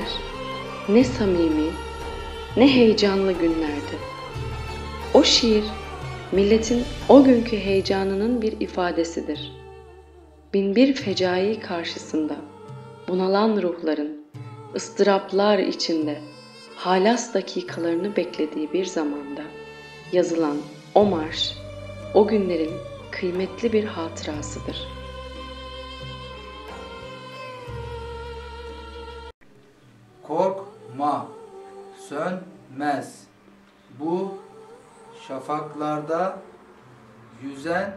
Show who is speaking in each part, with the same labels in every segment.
Speaker 1: günler ne samimi ne heyecanlı günlerdi. O şiir milletin o günkü heyecanının bir ifadesidir. Binbir fecai karşısında bunalan ruhların ıstıraplar içinde halas dakikalarını beklediği bir zamanda yazılan o marş o günlerin kıymetli bir hatırasıdır.
Speaker 2: Korkma, sönmez. Bu şafaklarda yüzen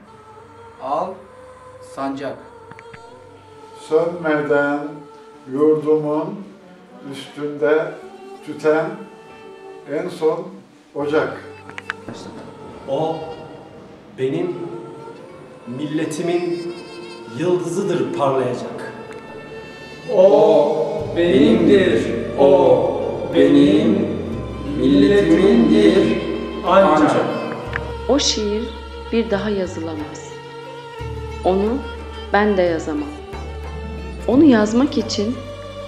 Speaker 2: al sancak.
Speaker 3: Sönmeden yurdumun üstünde tüten en son ocak.
Speaker 4: O benim milletimin yıldızıdır parlayacak.
Speaker 5: O benimdir, o benim milletimindir ancak.
Speaker 1: O şiir bir daha yazılamaz. Onu ben de yazamam. Onu yazmak için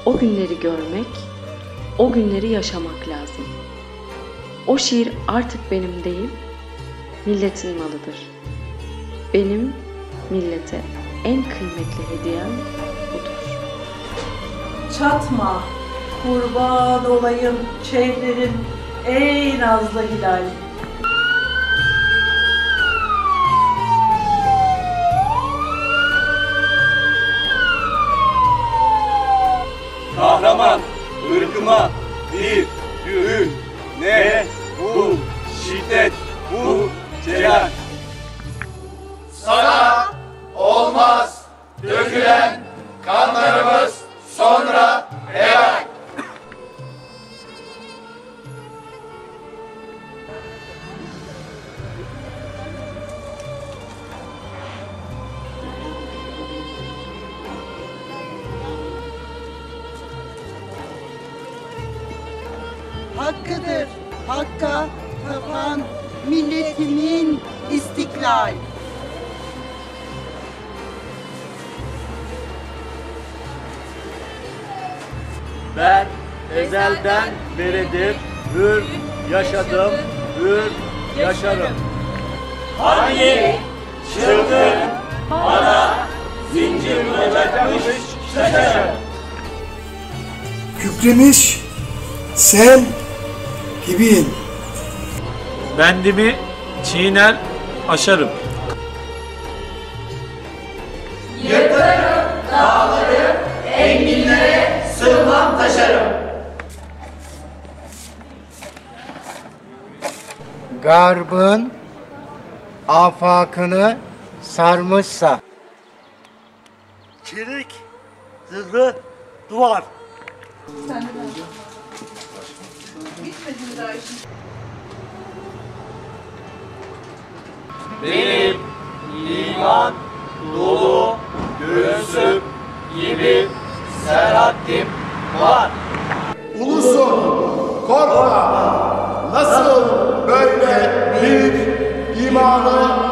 Speaker 1: o günleri görmek, o günleri yaşamak lazım. O şiir artık benim değil, milletin malıdır. Benim millete en kıymetli hediyem budur.
Speaker 6: Çatma, kurban olayım çehrerin ey nazlı hilal.
Speaker 7: Hakkıdır. Hakka tapan milletimin istiklal.
Speaker 5: Ben ezelden beridir hür yaşadım, hür yaşarım. Hangi çılgın bana zincir vuracakmış şaşarım.
Speaker 8: Kükremiş sel gibiyim.
Speaker 9: Bendimi çiğner aşarım.
Speaker 5: Yıkarım dağları, enginlere sığmam taşarım.
Speaker 10: Garbın afakını sarmışsa.
Speaker 5: Çelik, zırhlı, duvar. Benim iman dolu göğsüm gibi serhattim var.
Speaker 3: Ulusun korkma nasıl böyle bir imanı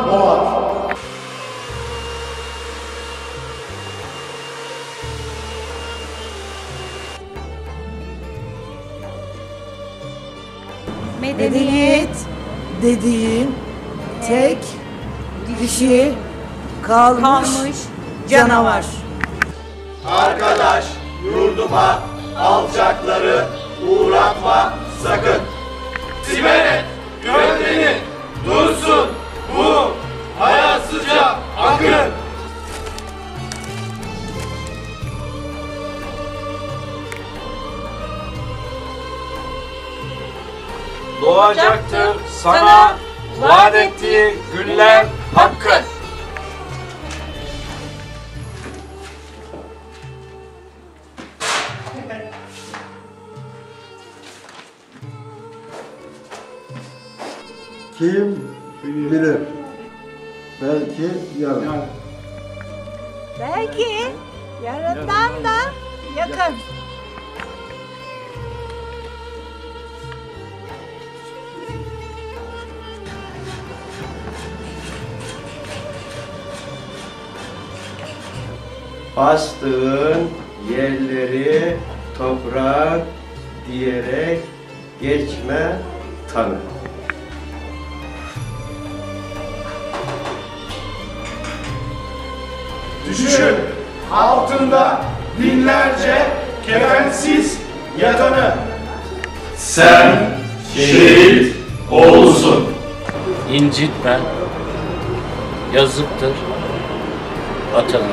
Speaker 7: Medeniyet dediğin tek dişi kalmış, canavar.
Speaker 5: Arkadaş yurduma alçakları uğratma sakın. Siber gövdeni dursun bu hayasızca akın. Doğacaktır sana vaat ettiği günler hakkı.
Speaker 3: Kim bilir? Belki yarın.
Speaker 7: Belki yarından da yakın.
Speaker 5: Bastığın yerleri
Speaker 11: toprak diyerek geçme tanı.
Speaker 3: Düşün altında binlerce kefensiz yatanı.
Speaker 9: Sen şehit oğlusun.
Speaker 12: İncitme. Yazıktır vatana.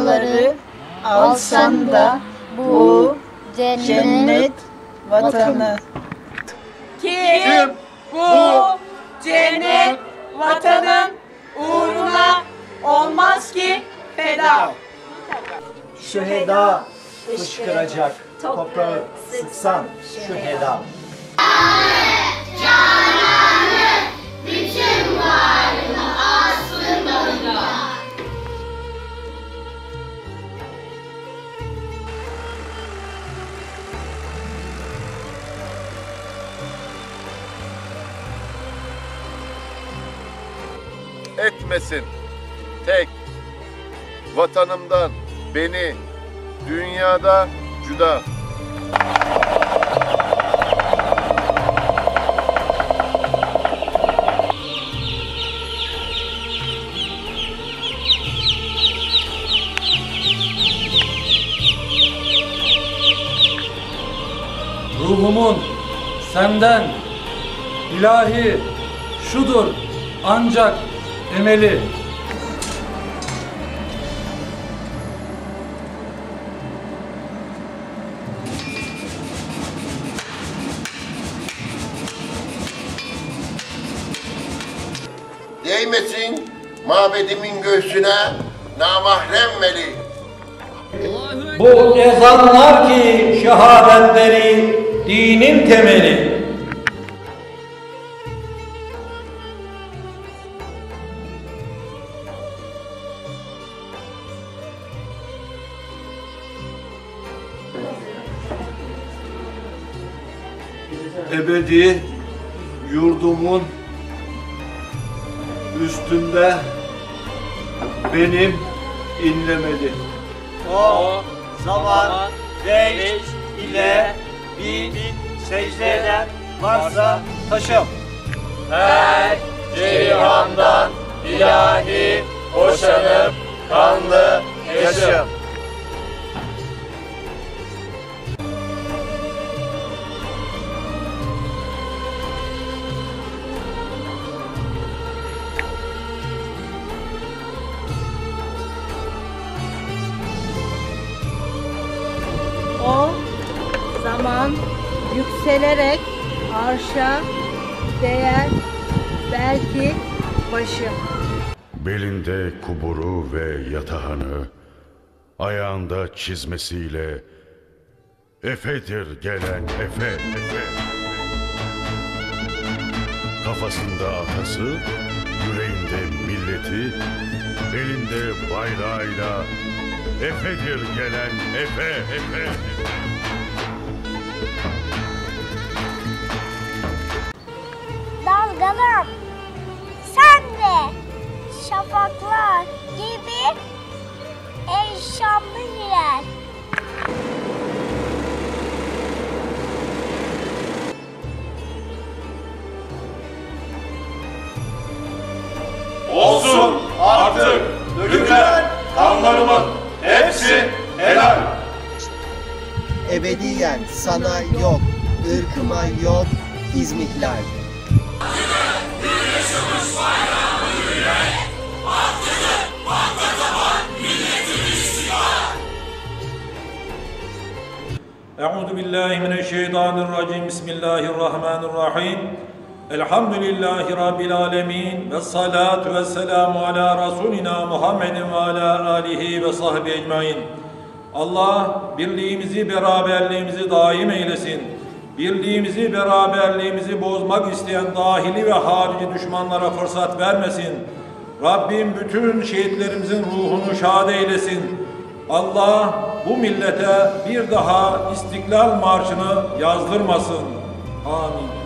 Speaker 7: Dünyaları alsan da bu cennet vatanı.
Speaker 6: Kim bu cennet vatanın uğruna olmaz ki feda.
Speaker 4: Şüheda fışkıracak toprağı sıksan şu heda.
Speaker 13: Bütün
Speaker 3: etmesin. Tek vatanımdan beni dünyada cüda.
Speaker 9: Ruhumun senden ilahi şudur ancak emeli.
Speaker 3: Değmesin mabedimin göğsüne namahrem veli.
Speaker 14: Bu ezanlar ki şehadetleri dinin temeli.
Speaker 15: Ebedi yurdumun üstünde benim inlemeli.
Speaker 4: O zaman beş ile bin secde eden varsa taşım.
Speaker 5: Her cihandan ilahi boşanıp kanlı yaşım.
Speaker 7: Zaman yükselerek arşa değer belki başım.
Speaker 16: Belinde kuburu ve yatahanı, ayağında çizmesiyle Efedir gelen Efe, Efe. Kafasında atası, yüreğinde milleti, elinde bayrağıyla Efedir gelen Efe, Efe.
Speaker 13: Dalgalım. Sen de şafaklar gibi eşyanlı girer.
Speaker 5: Olsun artık dökülen kanlarımın hepsi helal.
Speaker 17: Ebediyen sana yok, ırkıma yok, izmihlal.
Speaker 9: Euzu billahi mineşşeytanirracim. Bismillahirrahmanirrahim. Elhamdülillahi Rabbil alemin. Ve salatu ve selamu ala Resulina Muhammedin ve ala alihi ve sahbihi ecmain. Allah birliğimizi, beraberliğimizi daim eylesin. Birliğimizi, beraberliğimizi bozmak isteyen dahili ve harici düşmanlara fırsat vermesin. Rabbim bütün şehitlerimizin ruhunu şad eylesin. Allah bu millete bir daha İstiklal Marşı'nı yazdırmasın. Amin.